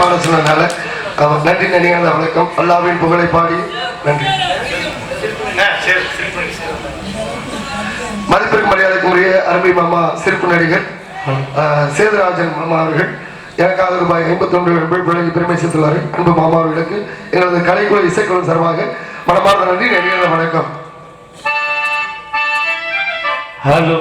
பாட சொன்னதுனால நன்றி நினைவாத வணக்கம். அல்லாவின் புகழை பாடி நன்றி. மதிப்பிற்கு மரியாதைக்குரிய அருமை மாமா சிறப்பு நடிகர் சேதுராஜன் மாமா அவர்கள் எனக்காக ரூபாய் ஐம்பத்தொன்று விழுப்புரம் பெருமை சேர்த்துள்ளார். அன்பு மாமா அவர்களுக்கு எங்களது கலைக்குழு இசைக்குழு சார்பாக மனமார்ந்த நன்றி நன்றியான வணக்கம். ஹலோ